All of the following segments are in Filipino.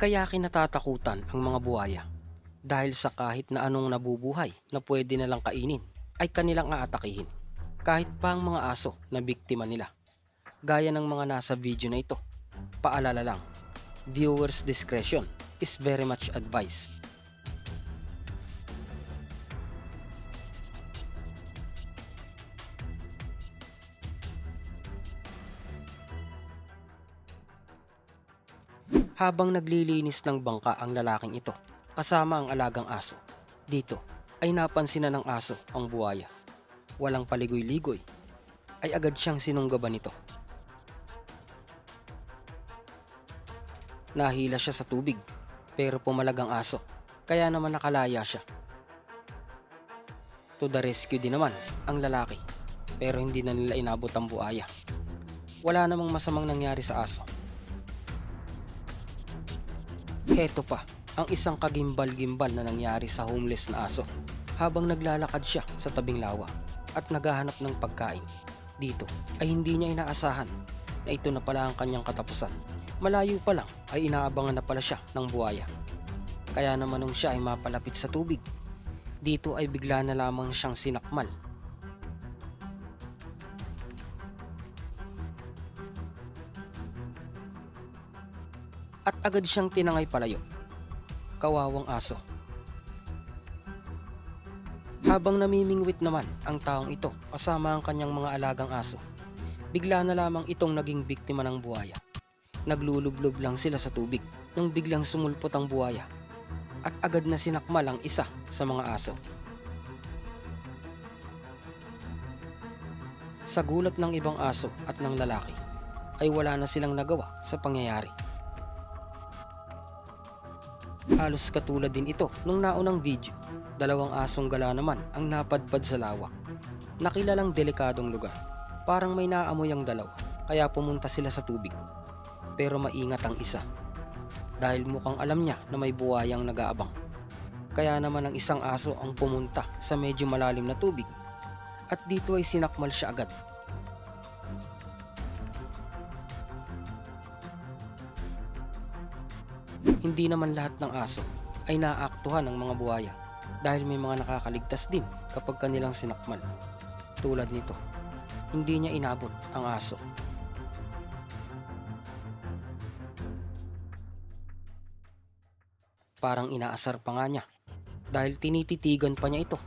Kaya kinatatakutan ang mga buhaya dahil sa kahit na anong nabubuhay na pwede nilang kainin ay kanilang aatakihin kahit pa ang mga aso na biktima nila. Gaya ng mga nasa video na ito. Paalala lang, viewers discretion is very much advised. Habang naglilinis ng bangka ang lalaking ito, kasama ang alagang aso. Dito ay napansin na ng aso ang buhaya. Walang paligoy-ligoy, ay agad siyang sinunggaban nito. Nahila siya sa tubig, pero pumalag ang aso, kaya naman nakalaya siya. To the rescue din naman ang lalaki, pero hindi na nila inabot ang buhaya. Wala namang masamang nangyari sa aso. Heto pa, ang isang kagimbal-gimbal na nangyari sa homeless na aso habang naglalakad siya sa tabing lawa at naghahanap ng pagkain. Dito ay hindi niya inaasahan na ito na pala ang kanyang katapusan. Malayo pa lang ay inaabangan na pala siya ng buhaya. Kaya naman nung siya ay mapalapit sa tubig, dito ay bigla na lamang siyang sinakmal. At agad siyang tinangay palayo. Kawawang aso. Habang namimingwit naman ang taong ito kasama ang kanyang mga alagang aso, bigla na lamang itong naging biktima ng buhaya. Naglulublob lang sila sa tubig nang biglang sumulpot ang buhaya at agad na sinakmal ang isa sa mga aso. Sa gulat ng ibang aso at ng lalaki, ay wala na silang nagawa sa pangyayari. Halos katulad din ito nung naunang video. Dalawang asong gala naman ang napadpad sa lawak. Nakilalang delikadong lugar. Parang may naamoy ang dalawa, kaya pumunta sila sa tubig. Pero maingat ang isa. Dahil mukhang alam niya na may buwayang nag-aabang. Kaya naman ang isang aso ang pumunta sa medyo malalim na tubig. At dito ay sinakmal siya agad. Hindi naman lahat ng aso ay naaaktuhan ng mga buhaya dahil may mga nakakaligtas din kapag kanilang sinakmal. Tulad nito, hindi niya inabot ang aso. Parang inaasar pa nga niya dahil tinititigan pa niya ito.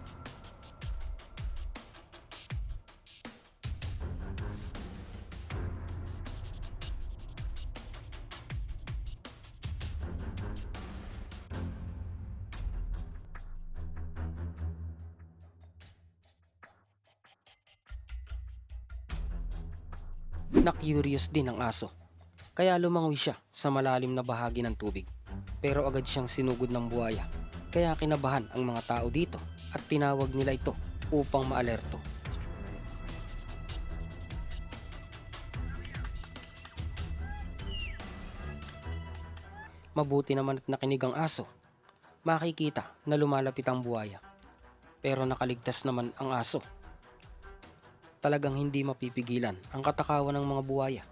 Na-curious din ang aso. Kaya lumangoy siya sa malalim na bahagi ng tubig. Pero agad siyang sinugod ng buhaya. Kaya kinabahan ang mga tao dito at tinawag nila ito upang maalerto. Mabuti naman at nakinig ang aso. Makikita na lumalapit ang buhaya. Pero nakaligtas naman ang aso talagang hindi mapipigilan ang katakawan ng mga buhaya.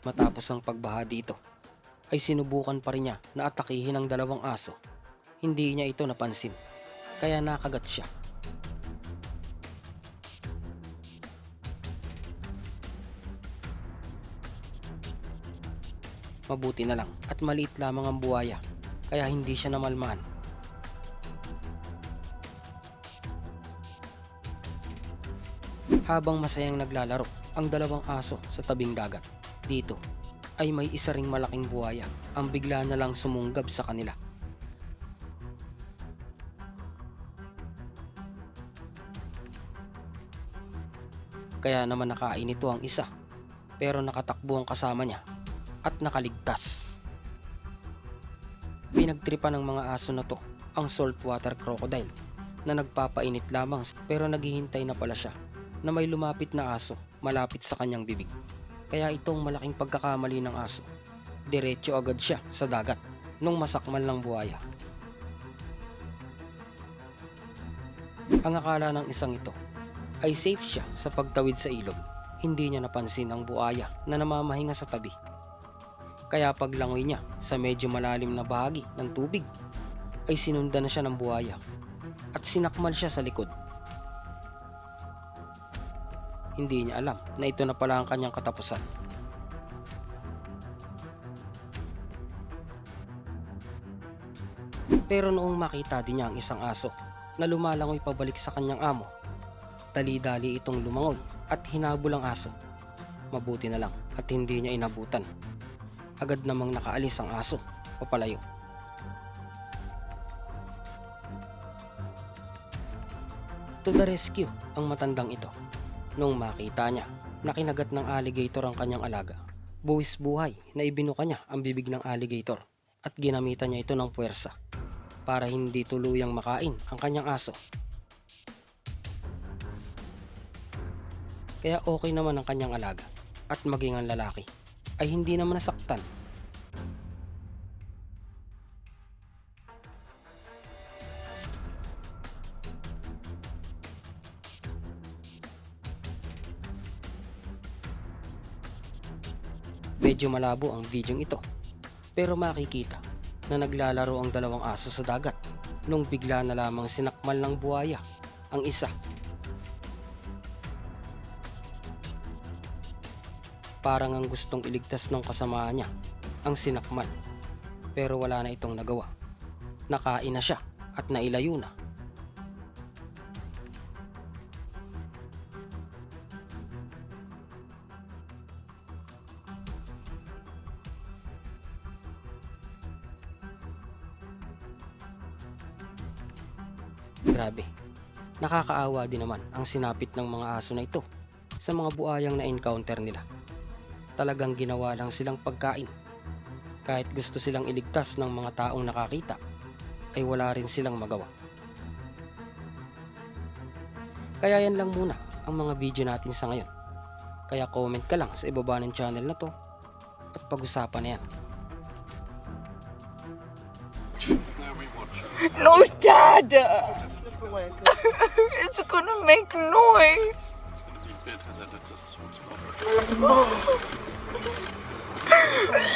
Matapos ang pagbaha dito, ay sinubukan pa rin niya na atakihin ang dalawang aso. Hindi niya ito napansin, kaya nakagat siya. Mabuti na lang at maliit lamang ang buhaya, kaya hindi siya namalmaan habang masayang naglalaro ang dalawang aso sa tabing dagat. Dito ay may isa ring malaking buhaya ang bigla na lang sumunggab sa kanila. Kaya naman nakain ito ang isa pero nakatakbo ang kasama niya at nakaligtas. Pinagtripan ng mga aso na to ang saltwater crocodile na nagpapainit lamang pero naghihintay na pala siya na may lumapit na aso malapit sa kanyang bibig. Kaya itong malaking pagkakamali ng aso, diretso agad siya sa dagat nung masakmal ng buhaya. Ang akala ng isang ito ay safe siya sa pagtawid sa ilog. hindi niya napansin ang buaya na namamahinga sa tabi. Kaya paglangoy niya sa medyo malalim na bahagi ng tubig ay sinundan na siya ng buaya at sinakmal siya sa likod. Hindi niya alam na ito na pala ang kanyang katapusan. Pero noong makita din niya ang isang aso na lumalangoy pabalik sa kanyang amo, dali-dali itong lumangoy at hinabol ang aso. Mabuti na lang at hindi niya inabutan. Agad namang nakaalis ang aso papalayo. To the rescue ang matandang ito. Nung makita niya na kinagat ng alligator ang kanyang alaga, buwis buhay na ibinuka niya ang bibig ng alligator at ginamitan niya ito ng puwersa para hindi tuluyang makain ang kanyang aso. Kaya okay naman ang kanyang alaga at maging ang lalaki ay hindi naman nasaktan. Medyo malabo ang video ito pero makikita na naglalaro ang dalawang aso sa dagat nung bigla na lamang sinakmal ng buhaya ang isa. Parang ang gustong iligtas ng kasama niya ang sinakmal pero wala na itong nagawa. Nakain na siya at nailayo na. Grabe. Nakakaawa din naman ang sinapit ng mga aso na ito sa mga buayang na-encounter nila. Talagang ginawa lang silang pagkain. Kahit gusto silang iligtas ng mga taong nakakita, ay wala rin silang magawa. Kaya yan lang muna ang mga video natin sa ngayon. Kaya comment ka lang sa ibaba ng channel na to at pag-usapan na yan. No, Dad! it's gonna make noise. It's better that it just